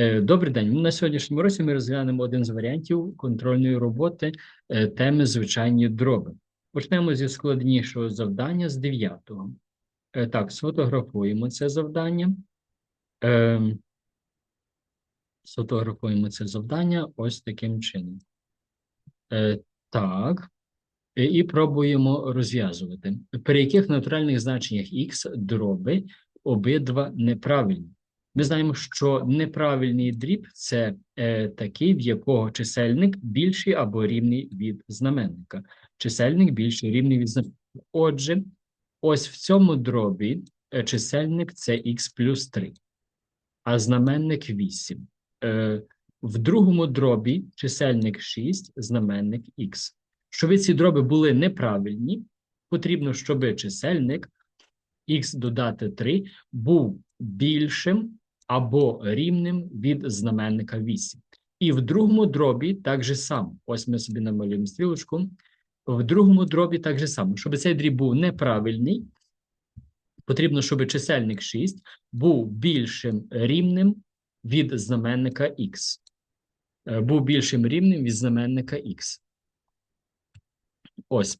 Е, Добрий день. На сьогоднішньому році ми розглянемо один з варіантів контрольної роботи е, теми звичайні дроби. Почнемо зі складнішого завдання з дев'ятого. Е, Так, сфотографуємо це завдання. Сфотографуємо це завдання ось таким чином. Так. І пробуємо розв'язувати. При яких натуральних значеннях х дроби обидва неправильні? Ми знаємо, що неправильний дріб це е, такий, в якого чисельник більший або рівний від знаменника. Чисельник більший рівний від знаменника. Отже, ось в цьому дробі е, чисельник це х плюс 3, а знаменник 8. Е, в другому дробі чисельник 6, знаменник х. Щоб ці дроби були неправильні, потрібно, щоб чисельник х додати 3 був більшим або рівним від знаменника 8. І в другому дробі так же само. Ось ми собі намалюємо стрілочку. В другому дробі так же само. Щоб цей дріб був неправильний, потрібно, щоб чисельник 6 був більшим рівним від знаменника х. Е, Був більшим рівнем від знаменника х. Ось.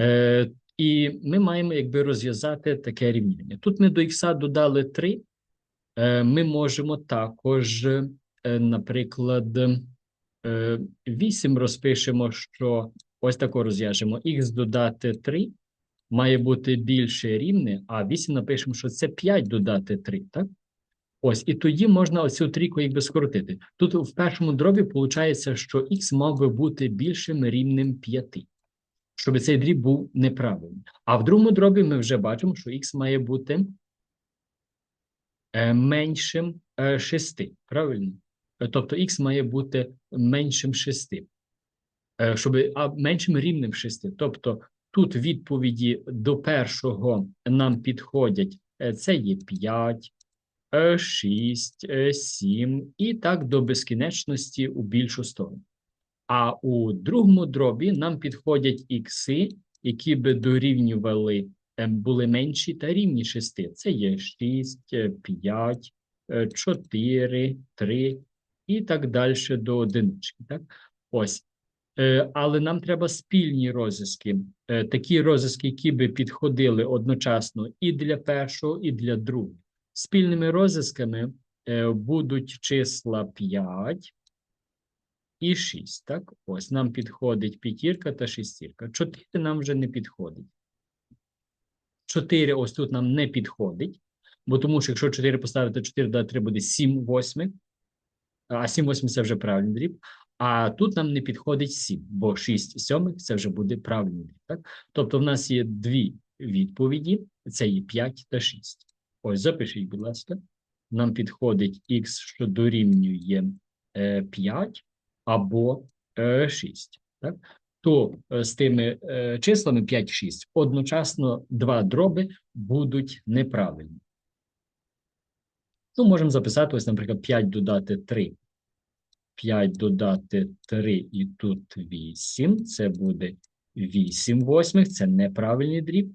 Е, і ми маємо якби розв'язати таке рівняння. Тут ми до х додали 3. Е, ми можемо також, е, наприклад, е, 8 розпишемо, що ось тако розв'яжемо. х додати 3 має бути більше рівне, а 8 напишемо, що це 5 додати 3, так? Ось, і тоді можна оцю трійку якби скоротити. Тут в першому дробі виходить, що х мав би бути більшим рівнем 5 щоб цей дріб був неправильний. А в другому дробі ми вже бачимо, що х має бути е, меншим е, 6, правильно? Е, Тобто х має бути меншим 6, е, щоб, а меншим рівнем 6. Тобто тут відповіді до першого нам підходять, е, це є 5, 6, 7 і так до безкінечності у більшу сторону. А у другому дробі нам підходять ікси, які би дорівнювали, е, були менші та рівні 6. Це є 6, 5, 4, 3 і так далі до одинички. Так? Ось. Е, Але нам треба спільні розв'язки. Е, Такі розв'язки, які би підходили одночасно і для першого, і для другого. Спільними розв'язками е, будуть числа 5, і 6, так? Ось нам підходить п'ятірка та шестірка. 4 нам вже не підходить. 4 ось тут нам не підходить, бо тому що якщо 4 поставити 4 додати 3 буде 7 восьмих, а 7 восьмих це вже правильний дріб. А тут нам не підходить 7, бо 6 сьомих це вже буде правильний дріб. Так? Тобто в нас є дві відповіді, це є 5 та 6. Ось запишіть, будь ласка. Нам підходить х, що дорівнює е, 5, або е, 6. Так? То е, з тими е, числами 5, 6 одночасно два дроби будуть неправильні. Ну, можемо записати, ось, наприклад, 5 додати 3. 5 додати 3 і тут 8. Це буде 8 восьмих, це неправильний дріб.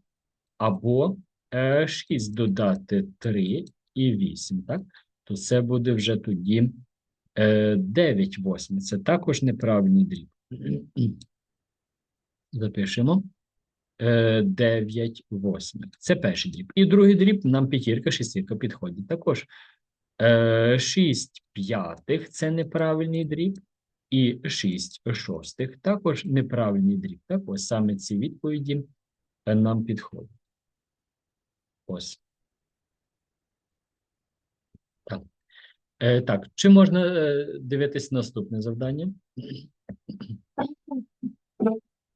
Або е, 6 додати 3 і 8, так? То це буде вже тоді 9 восьмих. Це також неправильний дріб. Запишемо. 9 восьмих. Це перший дріб. І другий дріб нам п'ятірка, шестірка підходить. Також 6 п'ятих це неправильний дріб. І 6 шостих також неправильний дріб. Так, ось саме ці відповіді нам підходять. Ось. Так. Е, Так, чи можна е, дивитись наступне завдання?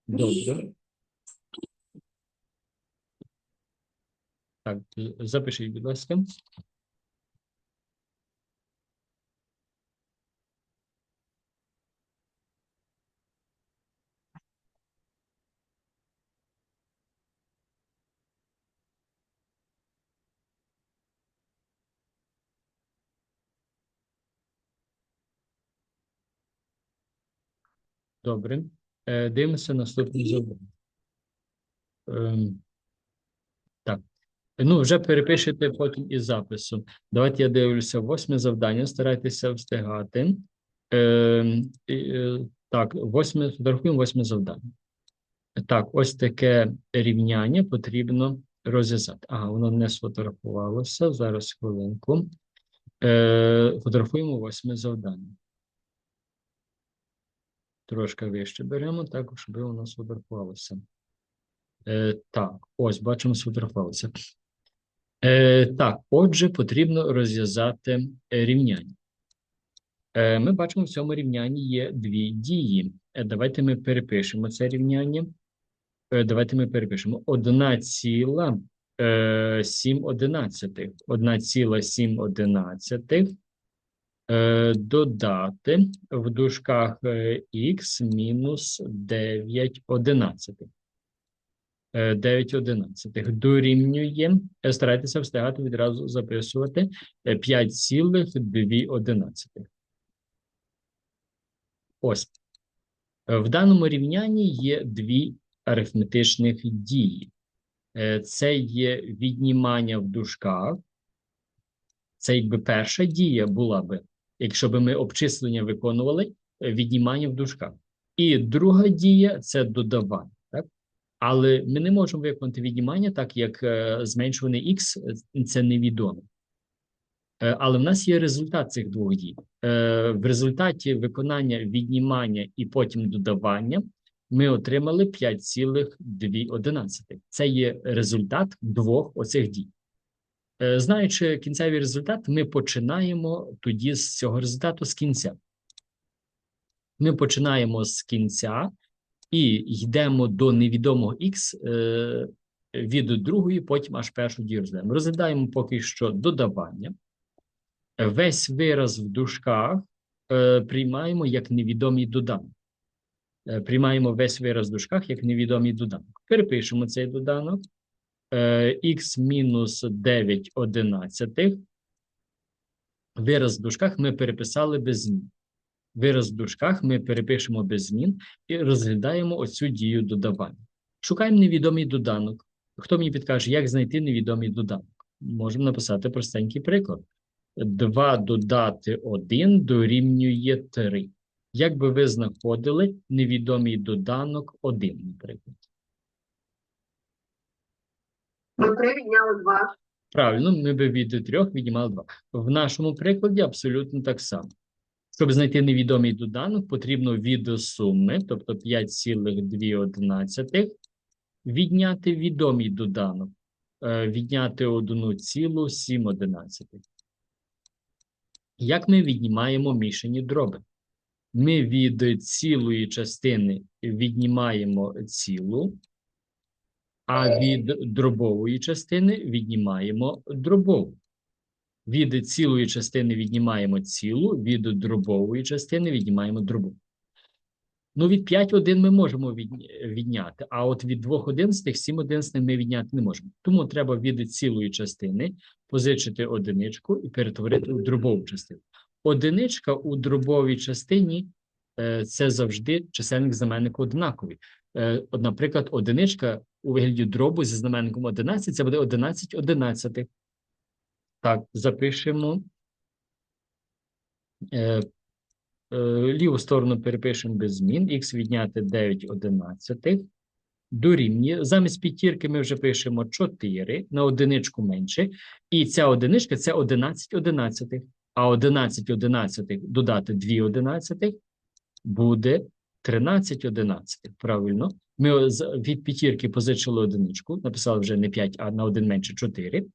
Добре. Так, з- запишіть, будь ласка. Добре. Е, Дивимося наступне завдання. Ем, Так. Ну, вже перепишете потім із запису. Давайте я дивлюся. Восьме завдання. Старайтеся встигати. Е, е, так, восьме, фотографуємо восьме завдання. Так, ось таке рівняння потрібно розв'язати. Ага, воно не сфотографувалося. Зараз хвилинку. Е, фотографуємо восьме завдання. Трошки вище беремо, так, щоб воно сфотографувалося. Е, так, ось бачимо, сфотографувалося. Е, так, отже, потрібно розв'язати е, рівняння. Е, ми бачимо, в цьому рівнянні є дві дії. Е, давайте ми перепишемо це рівняння. Е, давайте ми перепишемо. 1,7 одинадцятих. 1,7 одинадцятих. Е, додати в дужках е, х мінус 9 одинадцятих. 9 одинадцятих дорівнює, е, старайтеся встигати відразу записувати е, 5,2 одинадцятих. Ось. Е, В даному рівнянні є дві арифметичних дії. Е, Це є віднімання в дужках. Це якби перша дія була би, якщо би ми обчислення виконували, е, віднімання в дужках. І друга дія це додавання. Так? Але ми не можемо виконати віднімання, так як е, зменшуваний х е, це невідомо. Але в нас є результат цих двох дій. В результаті виконання віднімання і потім додавання ми отримали 5,2. Це є результат двох оцих дій. Е, Знаючи кінцевий результат, ми починаємо тоді з цього результату з кінця. Ми починаємо з кінця і йдемо до невідомого х е, від другої, потім аж першу дію розглядаємо. Розглядаємо поки що додавання. Весь вираз в дужках е, приймаємо як невідомий доданок. Приймаємо весь вираз в дужках як невідомий доданок. Перепишемо цей доданок. Е, х мінус 9 одинадцятих. Вираз в дужках ми переписали без змін. Вираз в дужках ми перепишемо без змін і розглядаємо оцю дію додавання. Шукаємо невідомий доданок. Хто мені підкаже, як знайти невідомий доданок? Можемо написати простенький приклад. 2 додати 1 дорівнює 3. Як би ви знаходили невідомий доданок 1, наприклад? Ми три відняли два. Правильно, ми би від 3 віднімали 2. В нашому прикладі абсолютно так само. Щоб знайти невідомий доданок, потрібно від суми, тобто 5,2 відняти відомий доданок, е, відняти 1,7. Як ми віднімаємо мішані дроби? Ми від цілої частини віднімаємо цілу, а від дробової частини віднімаємо дробову. Від цілої частини віднімаємо цілу, від дробової частини віднімаємо дробову. Ну, від 5 один ми можемо відняти, а от від 2 одинадцятих 7 одинадцятих ми відняти не можемо. Тому треба від цілої частини позичити одиничку і перетворити у дробову частину. Одиничка у дробовій частині е, це завжди чисельник знаменнику однаковий. Е, наприклад, одиничка у вигляді дробу зі знаменником 11 це буде 11 одинадцятих. Так, запишемо. Е, е, ліву сторону перепишемо без змін. Х відняти 9 одинадцятих. Дорівнює. Замість п'ятірки ми вже пишемо 4 на одиничку менше. І ця одиничка це 11 одинадцятих. А 11 одинадцятих додати 2 одинадцятих буде 13 одинадцятих. Правильно. Ми від п'ятірки позичили одиничку, написали вже не 5, а на один менше 4.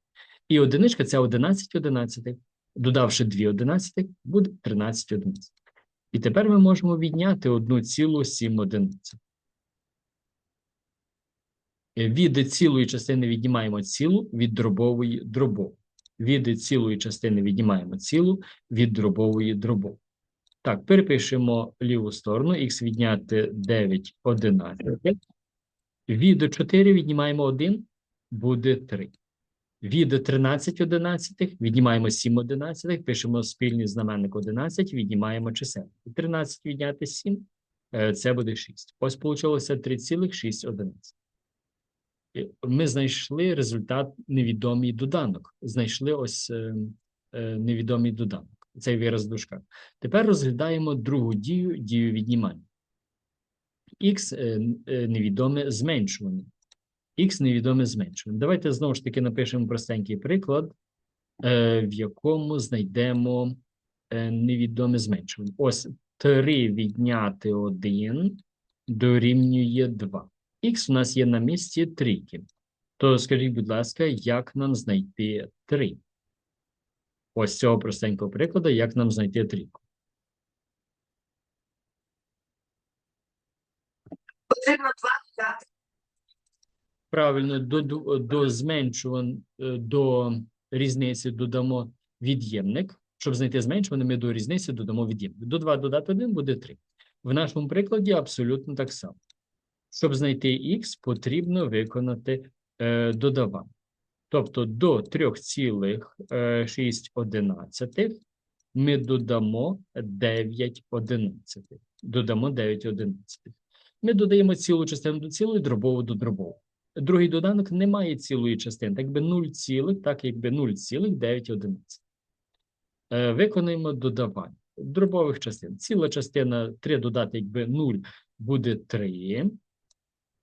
І одиничка це 11 одинадцятих. Додавши 2 одинадцятих, буде 13 одинадцятих. І тепер ми можемо відняти 1,7 одиницях. Е, Від цілої частини віднімаємо цілу, від дробової дробову. Від цілої частини віднімаємо цілу, від дробової дробову. Так, перепишемо ліву сторону. Х відняти 9 одинадцятих. Від 4 віднімаємо 1, буде 3. Від 13 одинадцятих віднімаємо 7 одинадцятих, пишемо спільний знаменник 11, віднімаємо чисельник. 13 відняти 7, е, це буде 6. Ось вийшло 3,6 одиниць. Ми знайшли результат невідомий доданок. Знайшли ось е, е, невідомий доданок. Цей вираз в дужках. Тепер розглядаємо другу дію, дію віднімання. Х е, е, невідоме зменшування. Х невідоме зменшування. Давайте знову ж таки напишемо простенький приклад, е, в якому знайдемо невідоме зменшування. Ось 3 відняти 1 дорівнює 2. Х у нас є на місці трійки. То скажіть, будь ласка, як нам знайти 3? Ось цього простенького прикладу, як нам знайти трійку. Потрібно два додати. Правильно, до, до, до зменшувань, е, до різниці додамо від'ємник. Щоб знайти зменшуване, ми до різниці додамо від'ємник. До 2 додати 1 буде 3. В нашому прикладі абсолютно так само. Щоб знайти х, потрібно виконати е, додавання. Тобто до 3,6 ми додамо 9 одинадцятих. Додамо 9 одинадцятих. Ми додаємо цілу частину до цілої, дробову до дробової. Другий доданок не має цілої частини, так би 0 цілих, так якби 0,9 одиниць. Е, Виконуємо додавання дробових частин. Ціла частина 3 додати якби 0 буде 3,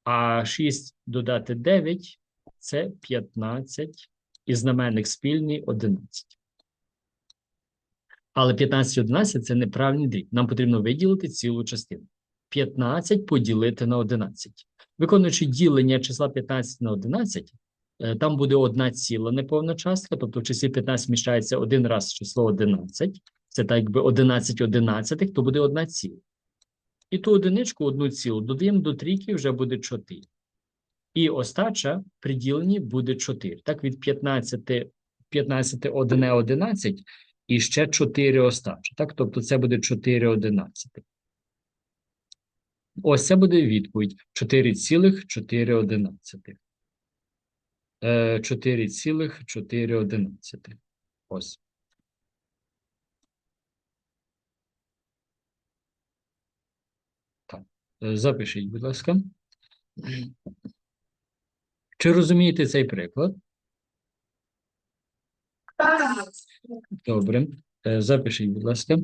а 6 додати 9 – це 15, і знаменник спільний 11. Але 15 і 11 – це неправильний дріб. Нам потрібно виділити цілу частину. 15 поділити на 11. Виконуючи ділення числа 15 на 11, е, там буде одна ціла неповна частка, тобто в числі 15 вміщається один раз число 11. Це так якби 11 одинадцятих, то буде одна ціла. І ту одиничку, одну цілу, додаємо до трійки, вже буде 4. І остача при діленні буде 4. Так, від 15, 15 одне 11 і ще 4 остача. Так, тобто це буде 4 одинадцятих. Ось це буде відповідь 4,4 одинадцятих. Е, 4,4. Ось. Е, Запишіть, будь ласка. Чи розумієте цей приклад? Так. Добре. Е, Запишіть, будь ласка.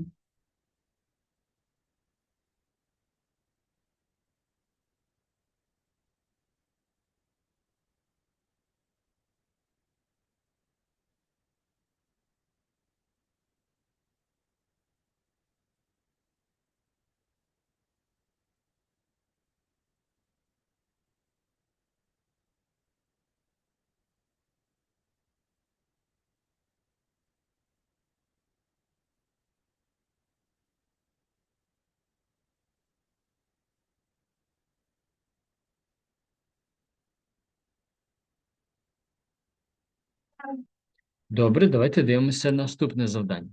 Добре, давайте дивимося наступне завдання.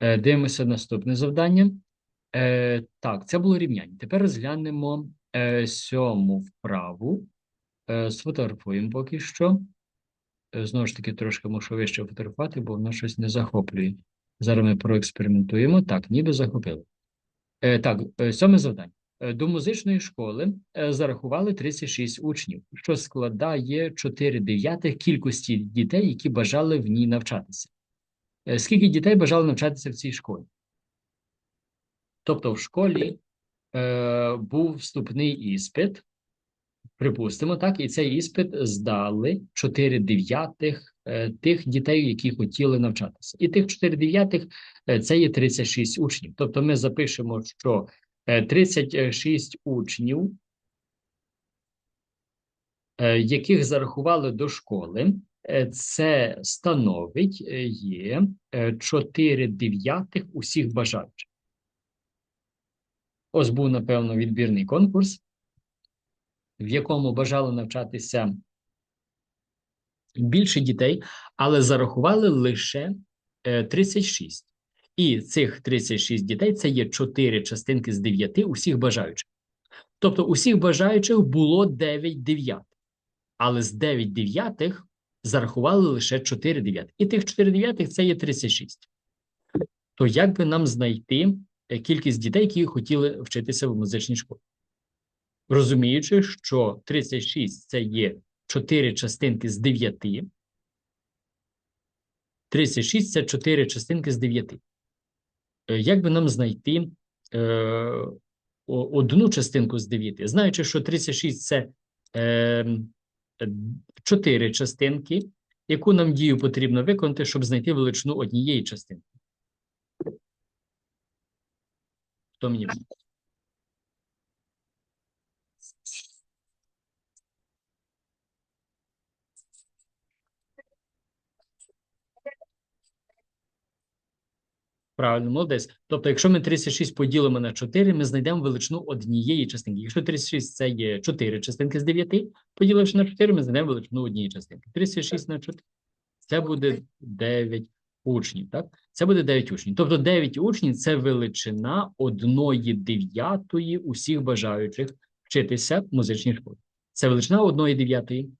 Е, Дивимося наступне завдання. Е, Так, це було рівняння. Тепер розглянемо е, сьому вправу. Е, Сфотографуємо поки що. Е, Знову ж таки, трошки мушу вище фотографувати, бо воно щось не захоплює. Зараз ми проекспериментуємо. Так, ніби захопило. Е, Так, е, сьоме завдання. Е, До музичної школи е, зарахували 36 учнів, що складає 4 дев'ятих кількості дітей, які бажали в ній навчатися. Е, Скільки дітей бажали навчатися в цій школі? Тобто в школі е, був вступний іспит, припустимо, так, і цей іспит здали 4 дев'ятих тих дітей, які хотіли навчатися. І тих 4 дев'ятих це є 36 учнів. Тобто ми запишемо, що 36 учнів, е, яких зарахували до школи, е, це становить е, є е, 4 дев'ятих усіх бажаючих. Ось був, напевно, відбірний конкурс, в якому бажало навчатися більше дітей, але зарахували лише е, 36. І цих 36 дітей це є 4 частинки з 9 усіх бажаючих. Тобто усіх бажаючих було 9 дев'ятих, але з 9 дев'ятих зарахували лише 4 дев'ятих. І тих 4 дев'ятих це є 36. То як би нам знайти е, кількість дітей, які хотіли вчитися в музичній школі? Розуміючи, що 36 це є 4 частинки з 9. 36 – це 4 частинки з 9. Е, Як би нам знайти е, одну частинку з дев'яти, Знаючи, що 36 – це е, частинки, яку нам дію потрібно виконати, щоб знайти величину однієї частинки? Хто мені? Правильно, молодець. Тобто, якщо ми 36 поділимо на 4, ми знайдемо величину однієї частинки. Якщо 36 це є 4 частинки з 9, поділивши на 4, ми знайдемо величину однієї частинки. 36 на 4 це буде 9 учнів, так? Це буде 9 учнів. Тобто 9 учнів це величина одної дев'ятої усіх бажаючих вчитися в музичній школі. Це величина одної дев'ятої.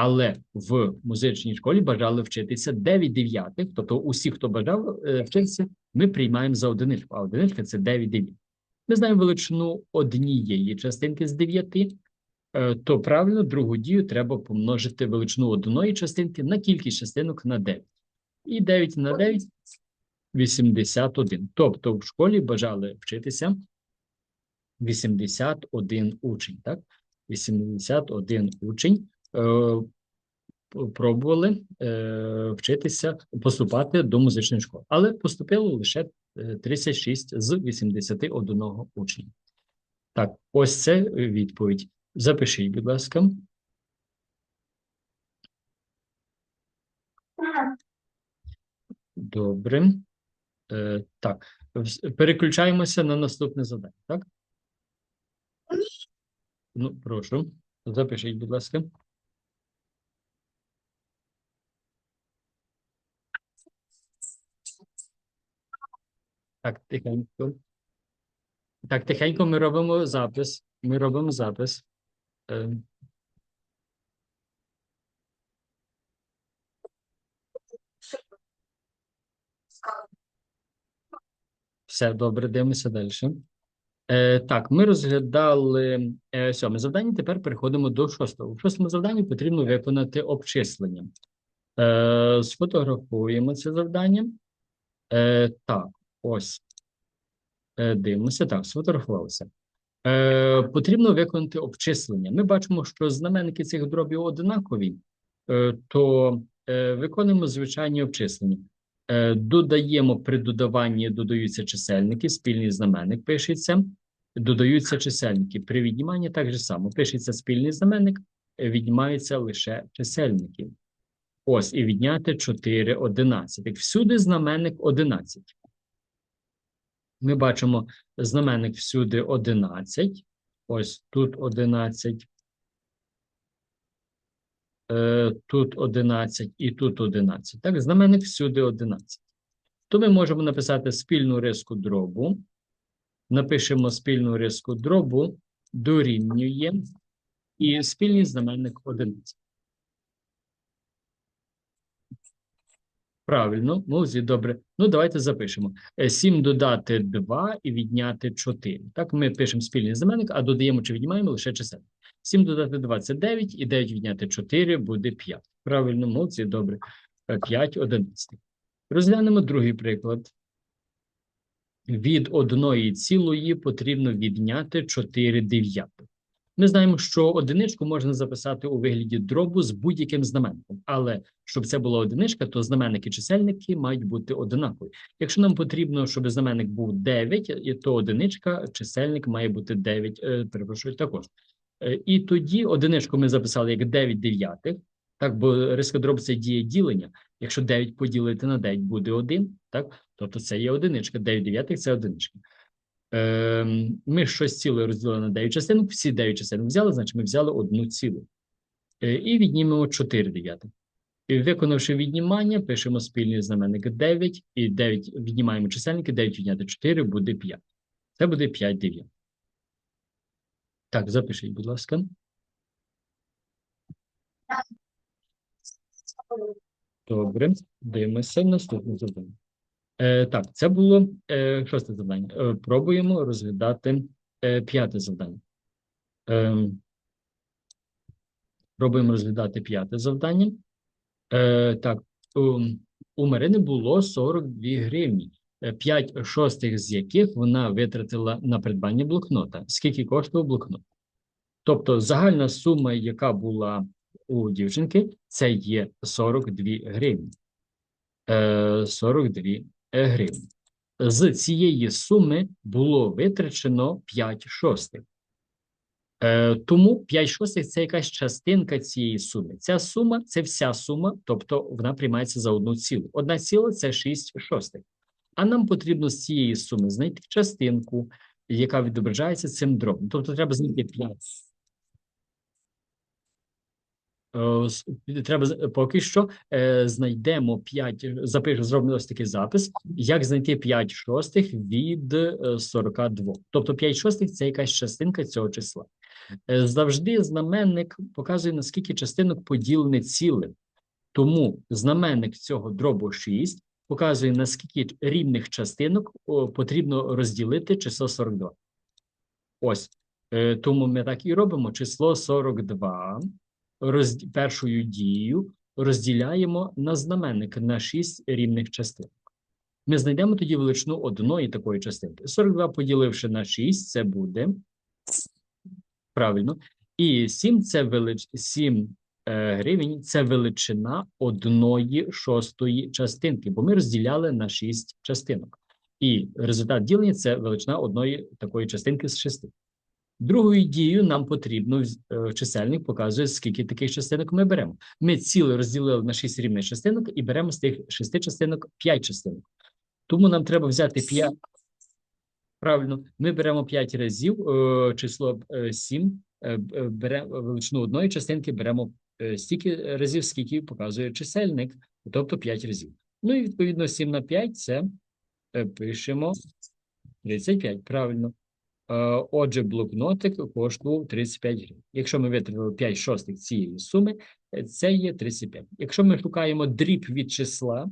Але в музичній школі бажали вчитися 9 дев'ятих, тобто усі, хто бажав е, вчитися, ми приймаємо за одиничку, а одиничка – це 9 дев'ятих. Ми знаємо величину однієї частинки з 9, е, то правильно другу дію треба помножити величину одної частинки на кількість частинок на 9. І 9 на 9 – 81. Тобто в школі бажали вчитися 81 учень, так? 81 учень е, пробували е, вчитися, поступати до музичної школи. Але поступило лише е, 36 з 81 учня. Так, ось це е, відповідь. Запишіть, будь ласка. Добре. Е, так, переключаємося на наступне завдання, так? Ну, прошу, запишіть, будь ласка. Так, тихенько. Так, тихенько ми робимо запис. Ми робимо запис. Все добре, дивимося далі. Е, так, ми розглядали е, сьоме завдання. Тепер переходимо до шостого. В шостому завданні потрібно виконати обчислення. Е, сфотографуємо це завдання. Е, так, ось. Е, дивимося. Так, сфотографувалося. Е, потрібно виконати обчислення. Ми бачимо, що знаменники цих дробів однакові, е, то е, виконуємо звичайні обчислення. Е, додаємо при додаванні додаються чисельники, спільний знаменник пишеться, додаються чисельники. При відніманні так же само пишеться спільний знаменник, віднімаються лише чисельники. Ось, і відняти 4 одинадцятих. Всюди знаменник 11. Ми бачимо знаменник всюди 11. Ось тут 11. Е, тут 11 і тут 11. Так, знаменник всюди 11. То ми можемо написати спільну риску дробу. Напишемо спільну риску дробу, дорівнює і спільний знаменник 11. Правильно, молодці, добре. Ну, давайте запишемо. 7 додати 2 і відняти 4. Так, ми пишемо спільний знаменник, а додаємо чи віднімаємо лише чисельник. 7 додати 2 – це 9, і 9 відняти 4 буде 5. Правильно, молодці, добре. 5 одинадцятих. Розглянемо другий приклад. Від одної цілої потрібно відняти 4 дев'ятих. Ми знаємо, що одиничку можна записати у вигляді дробу з будь-яким знаменником, але щоб це була одиничка, то знаменники чисельники мають бути одинакові. Якщо нам потрібно, щоб знаменник був 9, то одиничка, чисельник має бути 9, е, перепрошую, також. Е, і тоді одиничку ми записали як 9 дев'ятих, так, бо риска дроб це діє ділення. Якщо 9 поділити на 9 буде 1, так, тобто це є одиничка, 9 дев'ятих – це одиничка. Ем, ми щось ціле розділили на 9 частинок, всі 9 частинок взяли, значить ми взяли одну цілу. Е, і віднімемо 4 дев'ятих. І виконавши віднімання, пишемо спільний знаменник 9, і 9 віднімаємо чисельники, 9 відняти 4 буде 5. Це буде 5 дев'ятих. Так, запишіть, будь ласка. Добре, дивимося наступне завдання. Е, так, це було е, шосте завдання. Е, пробуємо розглядати п'яте завдання. Пробуємо розглядати п'яте завдання. Так, у, Марини було 42 гривні, 5 шостих з яких вона витратила на придбання блокнота. Скільки коштував блокнот? Тобто загальна сума, яка була у дівчинки, це є 42 гривні. Е, 42 гривні. З цієї суми було витрачено 5 шостих. Е, тому 5 шостих це якась частинка цієї суми. Ця сума це вся сума, тобто вона приймається за одну цілу. Одна ціла це 6 шостих. А нам потрібно з цієї суми знайти частинку, яка відображається цим дробом. Тобто треба знайти 5. Е, Треба поки що е, знайдемо 5, запишемо, зробимо ось такий запис, як знайти 5 шостих від е, 42. Тобто 5 шостих це якась частинка цього числа. Е, Завжди знаменник показує, наскільки частинок поділене цілим. Тому знаменник цього дробу 6 показує, наскільки рівних частинок потрібно розділити число 42. Ось. Е, Тому ми так і робимо. Число 42 роз... першою дією розділяємо на знаменник на 6 рівних частин. Ми знайдемо тоді величину одної такої частинки. 42 поділивши на 6, це буде правильно. І 7 це велич... 7 е, гривень це величина одної шостої частинки, бо ми розділяли на 6 частинок. І результат ділення це величина одної такої частинки з 6. Другою дією нам потрібно е, чисельник показує, скільки таких частинок ми беремо. Ми ціле розділили на 6 рівних частинок і беремо з тих 6 частинок 5 частинок. Тому нам треба взяти 5. Правильно, ми беремо 5 разів е, число 7, беремо величину одної частинки, беремо е, стільки разів, скільки показує чисельник, тобто 5 разів. Ну і відповідно 7 на 5 це е, пишемо 35, правильно. Е, Отже, блокнотик коштував 35 гривень. Якщо ми витратили 5 шостих цієї суми, е, це є 35. Якщо ми шукаємо дріб від числа,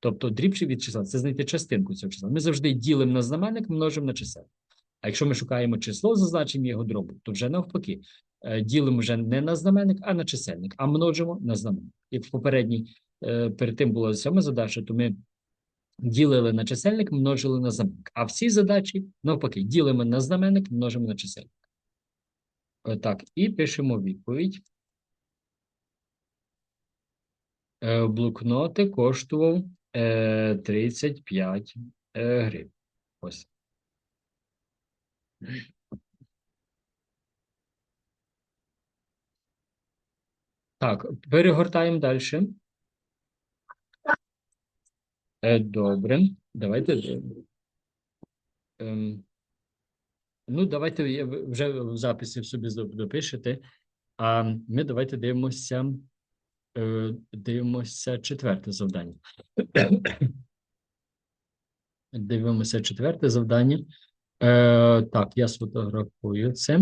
тобто дріб від числа, це знайти частинку цього числа. Ми завжди ділимо на знаменник, множимо на чисельник. А якщо ми шукаємо число за значенням його дробу, то вже навпаки, е, ділимо вже не на знаменник, а на чисельник, а множимо на знаменник. Як в попередній, перед тим була сьома задача, то ми ділили на чисельник, множили на знаменник. А в цій задачі, навпаки, ділимо на знаменник, множимо на чисельник. Е, Так, і пишемо відповідь. Е, Блокноти коштував е, 35 е, гривень. Ось. Так, перегортаємо далі. Е, Добре, давайте. ем, Ну, давайте вже в записі собі допишете. А ми давайте дивимося, е, дивимося четверте завдання. Дивимося четверте завдання. Е, так, я сфотографую це.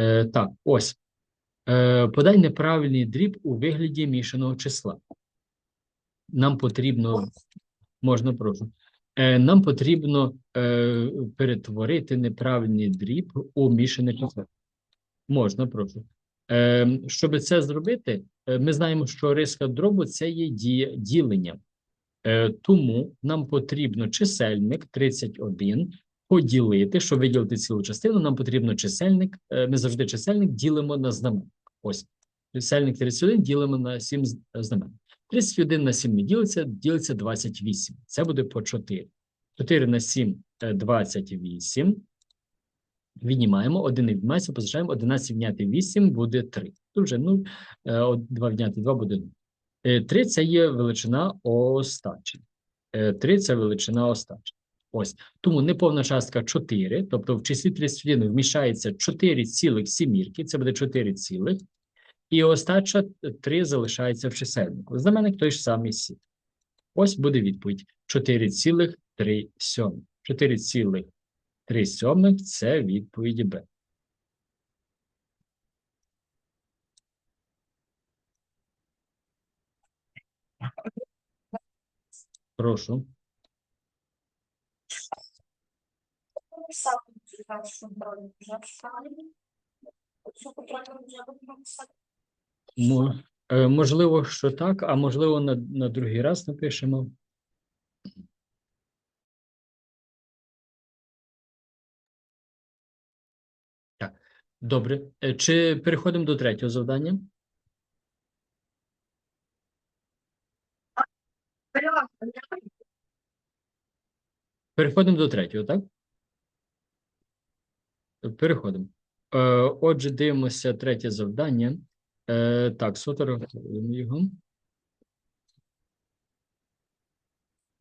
Е, так, ось. Е, подай неправильний дріб у вигляді мішаного числа. Нам потрібно, можна прошу. Е, нам потрібно е, перетворити неправильний дріб у мішане число. Можна, прошу. Е, щоб це зробити, ми знаємо, що риска дробу це є дія ділення. Тому нам потрібно чисельник 31 поділити, щоб виділити цілу частину, нам потрібно чисельник. Ми завжди чисельник ділимо на знаменник. Ось. Чисельник 31 ділимо на 7 з- е, знаменник. 31 на 7 не ділиться, ділиться 28. Це буде по 4. 4 на 7 – 28. Віднімаємо, 1 віднімається, позначаємо, 11 відняти 8 буде 3. Тут вже 0, 2 відняти 2 буде 0. 3 – це є величина остачі. 3 – це величина остачі. Ось. Тому неповна частка 4, тобто в числі 31 вміщається 4 цілих сімірки, це буде 4 цілих, і остача 3 залишається в чисельнику. Знаменник той ж самий 7. Ось буде відповідь. 4,3 сьомих. 4,3 сьомих – це відповідь Б. Прошу. написати, що правильно вже. Цю потрібно вже написати. Е, Можливо, що так, а можливо, на, на другий раз напишемо. Так, добре. Е, Чи переходимо до третього завдання? Переходимо до третього, так? Переходимо. Е, Отже, дивимося третє завдання. Е, Так, сфотографуємо його.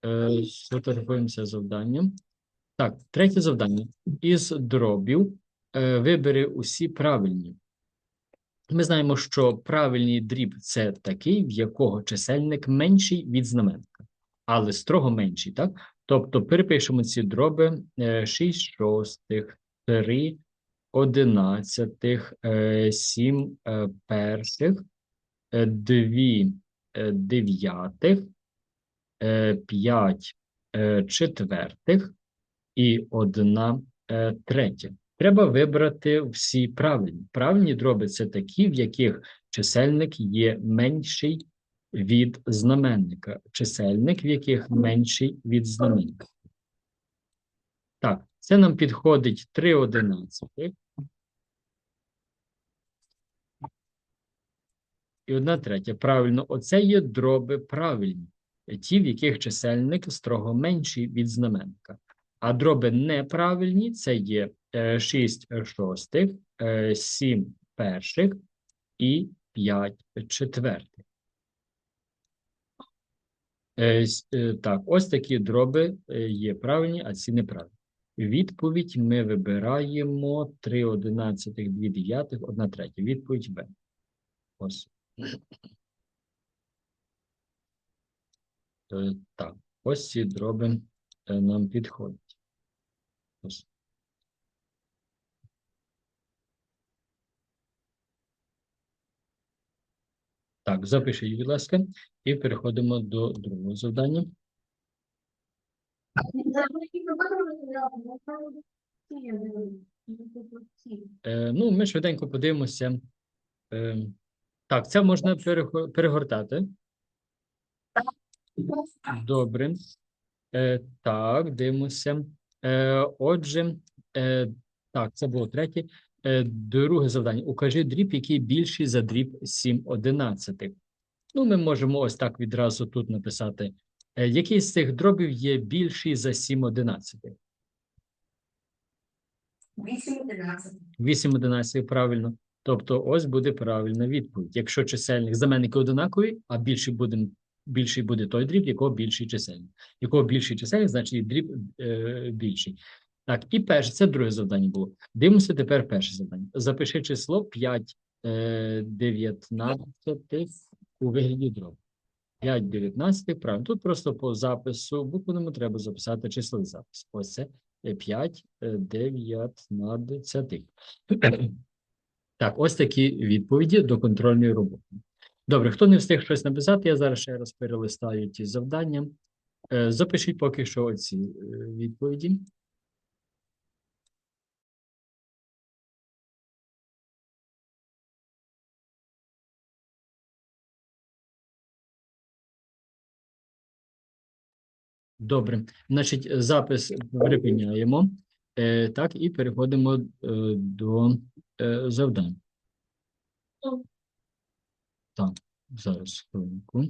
Е, Сфотографуємося завданням. Так, третє завдання. Із дробів е, вибери усі правильні. Ми знаємо, що правильний дріб це такий, в якого чисельник менший від знаменника, але строго менший, так? Тобто перепишемо ці дроби е, 6 шостих, 3 одинадцятих, е, 7 е, перших, 2 дев'ятих, 5 четвертих і 1 е, третя. Треба вибрати всі правильні. Правильні дроби це такі, в яких чисельник є менший від знаменника. Чисельник, в яких менший від знаменника. Так, це нам підходить 3 одинадцятих. І одна третя. Правильно, оце є дроби правильні. Ті, в яких чисельник строго менший від знаменника. А дроби неправильні це є е, 6 шостих, е, 7 перших і 5 четвертих. Е, е, Так, ось такі дроби е, є правильні, а ці неправильні. Відповідь ми вибираємо 3 одинадцятих, 2 дев'ятих, 1 третя. Відповідь Б. Ось. Е, Так, ось ці дроби е, нам підходять. Ось. Так, запишіть, будь ласка, і переходимо до другого завдання. Е, ну, ми швиденько подивимося. Е, так, це можна перегортати. Добре. Е, так, дивимося. Отже, так, це було третє. Друге завдання. Укажи дріб, який більший за дріб 7 одинадцятих. Ну, ми можемо ось так відразу тут написати. Е, який з цих дробів є більший за 7 одинадцятих? 8 11. 8 одинадцятих, правильно. Тобто ось буде правильна відповідь. Якщо чисельник знаменники одинакові, а більший буде, більший буде той дріб, якого більший чисельник. Якого більший чисельник, значить і дріб е, більший. Так, і перше, це друге завдання було. Дивимося тепер перше завдання. Запиши число 5 е, 19 у вигляді дробу. 5 19, правильно. Тут просто по запису буквеному треба записати числовий запис. Ось це е, 5 е, 19. Так, ось такі відповіді до контрольної роботи. Добре, хто не встиг щось написати, я зараз ще раз перелистаю ті завдання. Е, Запишіть поки що оці е, відповіді. Добре, значить, запис припиняємо. Е, так, і переходимо е, до е, завдань. Так, зараз хвилинку.